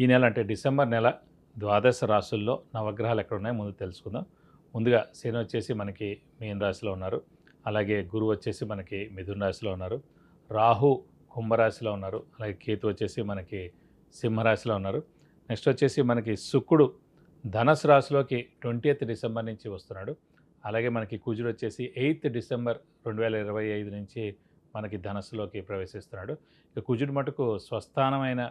ఈ నెల అంటే డిసెంబర్ నెల ద్వాదశ రాశుల్లో నవగ్రహాలు ఎక్కడ ఉన్నాయో ముందు తెలుసుకుందాం. ముందుగా శని వచ్చేసి మనకి మీన రాశిలో ఉన్నారు. అలాగే గురువు వచ్చేసి మనకి మిథున రాశిలో ఉన్నారు. రాహు కుంభరాశిలో ఉన్నారు. అలాగే కేతు వచ్చేసి మనకి సింహరాశిలో ఉన్నారు. నెక్స్ట్ వచ్చేసి మనకి శుక్రుడు ధనసు రాశిలోకి ట్వంటీ డిసెంబర్ నుంచి వస్తున్నాడు. అలాగే మనకి కుజుడు వచ్చేసి ఎయిత్ డిసెంబర్ రెండు వేల ఇరవై ఐదు నుంచి మనకి ధనస్సులోకి ప్రవేశిస్తున్నాడు. ఇక కుజుడు మటుకు స్వస్థానమైన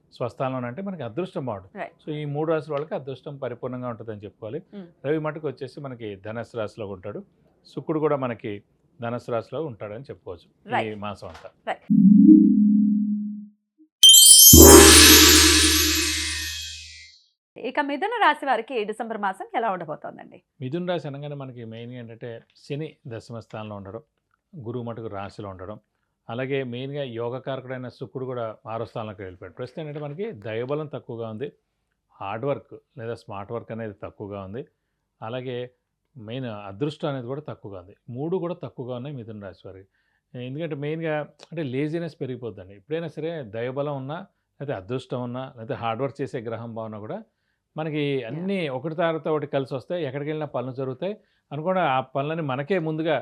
స్వస్థానంలో అంటే మనకి అదృష్టం బాగుంటుంది. సో ఈ మూడు రాశుల వాళ్ళకి అదృష్టం పరిపూర్ణంగా ఉంటుందని చెప్పుకోవాలి. Mm. రవి మటుకు వచ్చేసి మనకి ధనస్సు రాశిలో ఉంటాడు. శుక్రుడు కూడా మనకి ధనస్సు రాశిలో ఉంటాడని చెప్పుకోవచ్చు. ఈ. మాసం అంతా. ఇక మిథున రాశి వారికి డిసెంబర్ మాసం ఎలా ఉండబోతోందండి? మిథున రాశి అనగానే మనకి మెయిన్గా ఏంటంటే శని దశమ స్థానంలో ఉండడం గురువు మటుకు రాశిలో ఉండడం అలాగే మెయిన్గా యోగకారకుడైన శుక్రుడు కూడా ఆరో స్థానంలోకి వెళ్ళిపోయాడు. ప్రస్తుతం ఏంటంటే మనకి దైవబలం తక్కువగా ఉంది హార్డ్ వర్క్ లేదా స్మార్ట్ వర్క్ అనేది తక్కువగా ఉంది అలాగే మెయిన్ అదృష్టం అనేది కూడా తక్కువగా ఉంది. మూడు కూడా తక్కువగా ఉన్నాయి మిథున రాశి వారికి. ఎందుకంటే మెయిన్గా అంటే లేజినెస్ పెరిగిపోద్దండి. ఎప్పుడైనా సరే దైవబలం ఉన్నా లేకపోతే అదృష్టం ఉన్నా లేకపోతే హార్డ్ వర్క్ చేసే గ్రహం బాగున్నా కూడా మనకి అన్నీ ఒకటి తర్వాత ఒకటి కలిసి వస్తాయి. ఎక్కడికి వెళ్ళినా పనులు జరుగుతాయి. అనుకోకుండా ఆ పనులని మనకే ముందుగా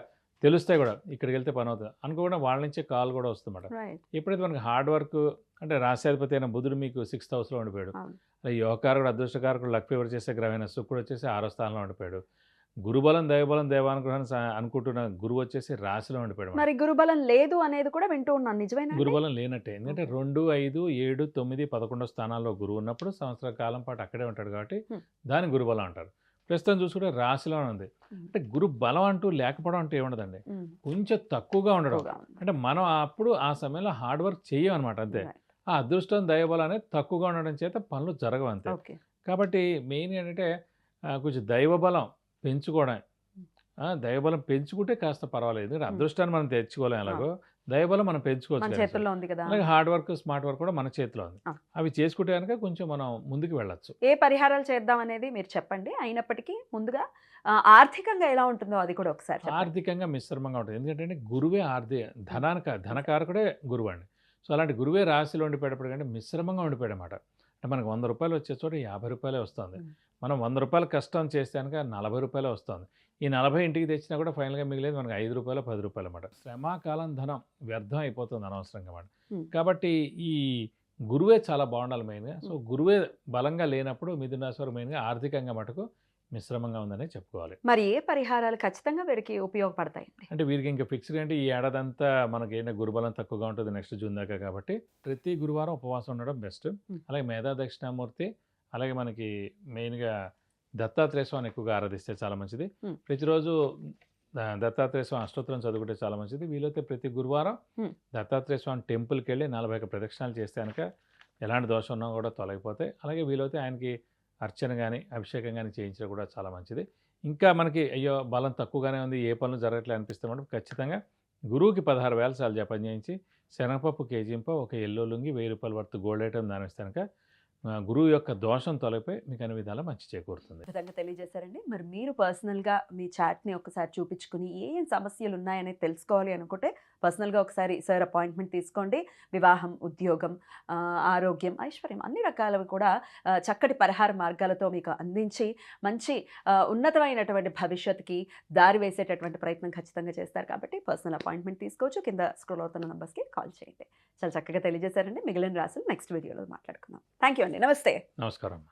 తెలుస్తాయి కూడా ఇక్కడికి వెళ్తే పని అవుతుంది. అనుకోకుండా వాళ్ళ నుంచే కాల్ కూడా వస్తుందన్నమాట. ఎప్పుడైతే మనకి హార్డ్ వర్క్ అంటే రాశ్యాధిపతి అయిన బుధుడు మీకు సిక్స్త్ హౌస్లో ఉండిపోయాడు. యోగకారకుడు అదృష్టకారకుడు లక్ ఫేవర్ చేసే గ్రహమైన శుక్రుడు వచ్చేసి ఆరో స్థానంలో ఉండిపోయాడు. గురుబలం దైవబలం దేవానుగ్రహాన్ని అనుకుంటున్న గురువు వచ్చేసి రాశిలో ఉండిపోయాడు మరి గురుబలం లేదు అనేది కూడా వింటూ ఉన్నాను. నిజమేనా? గురుబలం లేనట్టే. ఎందుకంటే రెండు ఐదు ఏడు తొమ్మిది పదకొండో స్థానాల్లో గురువు ఉన్నప్పుడు సంవత్సర కాలం పాటు అక్కడే ఉంటాడు కాబట్టి. దాని గురుబలం అంటారు. ప్రస్తుతం చూసుకుంటే రాశిలో ఉంది. అంటే గురు బలం అంటూ లేకపోవడం అంటే ఏముండదండి. కొంచెం తక్కువగా ఉండడం. అంటే మనం అప్పుడు ఆ సమయంలో హార్డ్ వర్క్ చేయమన్నమాట అంతే. Right. ఆ అదృష్టం దైవబలం అనేది తక్కువగా ఉండడం చేత పనులు జరగవు అంతే. కాబట్టి మెయిన్ ఏంటంటే కొంచెం దైవబలం పెంచుకోవడం. దైవబలం పెంచుకుంటే కాస్త పర్వాలేదు. ఎందుకంటే. అదృష్టాన్ని మనం తెచ్చుకోలేం ఎలాగో. దైవబలం మనం పెంచుకోవచ్చు. చేతుల్లో ఉంది కదా. అలాగే హార్డ్ వర్క్ స్మార్ట్ వర్క్ కూడా మన చేతిలో ఉంది. అవి చేసుకుంటే కనుక కొంచెం మనం ముందుకు వెళ్ళొచ్చు. ఏ పరిహారాలు చేద్దాం అనేది మీరు చెప్పండి. అయినప్పటికీ ముందుగా ఆర్థికంగా ఎలా ఉంటుందో అది కూడా ఒకసారి. ఆర్థికంగా మిశ్రమంగా ఉంటుంది. ఎందుకంటే గురువే ఆర్థిక ధనానికి ధనకారకుడే గురువు అండి. సో అలాంటి గురువే రాశిలో ఉండిపోయేటప్పుడు కంటే మిశ్రమంగా ఉండిపోయాడు అనమాట అంటే మనకు వంద రూపాయలు వచ్చే చోట యాభై రూపాయలే వస్తుంది. మనం వంద రూపాయలు కష్టం చేస్తే కనుక నలభై రూపాయలే వస్తుంది. ఈ నలభై ఇంటికి తెచ్చినా కూడా ఫైనల్గా మిగిలేదు మనకు ఐదు రూపాయలు పది రూపాయలు అన్నమాట శ్రమాకాలం ధనం వ్యర్థం అయిపోతుంది అనవసరంగా అన్నమాట మ్మ్. కాబట్టి ఈ గురువే చాలా బాగుండాలి మెయిన్గా. సో గురువే బలంగా లేనప్పుడు మిథున రాశి వారు మెయిన్గా ఆర్థికంగా మటుకు మిశ్రమంగా ఉందనే చెప్పుకోవాలి మరి ఏ పరిహారాలు ఖచ్చితంగా వీరికి ఉపయోగపడతాయండి అంటే వీరికి ఇంకా ఫిక్స్డ్ అంటే ఈ ఏడాది అంతా మనకి ఏంటంటే గురుబలం తక్కువగా ఉంటుంది నెక్స్ట్ జూన్ దాకా కాబట్టి ప్రతి గురువారం ఉపవాసం ఉండడం బెస్ట్. అలాగే మేధా దక్షిణామూర్తి అలాగే మనకి మెయిన్గా దత్తాత్రేయ స్వామిని ఎక్కువగా ఆరాధిస్తే చాలా మంచిది. ప్రతిరోజు దత్తాత్రేయ స్వామి అష్టోత్తరం చదువుకుంటే చాలా మంచిది వీలైతే ప్రతి గురువారం. దత్తాత్రేయ స్వామి టెంపుల్కి వెళ్ళి నలభై ఒక్క ప్రదక్షిణాలు చేస్తే కనుక ఎలాంటి దోషం ఉన్నా కూడా తొలగిపోతాయి అలాగే వీలైతే ఆయనకి అర్చన కానీ అభిషేకం కానీ చేయించడం కూడా చాలా మంచిది. ఇంకా మనకి అయ్యో బలం తక్కువగానే ఉంది ఏ పనులు జరగట్లే అనిపిస్తే మనం ఖచ్చితంగా గురువుకి పదహారు వేల సార్లు జపం చేయించి శనగపప్పు కేజీంప ఒక ఎల్లో లుంగి వెయ్యి రూపాయల వరకు గోల్డ్ ఐటమ్ దానిస్తే కనుక గురువు యొక్క దోషం తొలగిపోయి మీకు అన్ని విధాలా మంచి చేకూరుతుంది. విధంగా తెలియజేశారండి. మరి మీరు పర్సనల్గా మీ చాట్ని ఒకసారి చూపించుకుని ఏ ఏం సమస్యలు ఉన్నాయనేది తెలుసుకోవాలి అనుకుంటే పర్సనల్గా ఒకసారి సార్ అపాయింట్మెంట్ తీసుకోండి. వివాహం ఉద్యోగం ఆరోగ్యం ఐశ్వర్యం అన్ని రకాలవి కూడా చక్కటి పరిహార మార్గాలతో మీకు అందించి మంచి ఉన్నతమైనటువంటి భవిష్యత్తుకి దారి వేసేటటువంటి ప్రయత్నం ఖచ్చితంగా చేస్తారు కాబట్టి పర్సనల్ అపాయింట్మెంట్ తీసుకోవచ్చు. కింద స్క్రోల్ అవుతున్న నెంబర్స్కి కాల్ చేయండి. చాలా చక్కగా తెలియజేశారండి. మిగిలిన రాసులు నెక్స్ట్ వీడియోలో మాట్లాడుకుందాం. థ్యాంక్ యూ అండి. నమస్తే. నమస్కారం.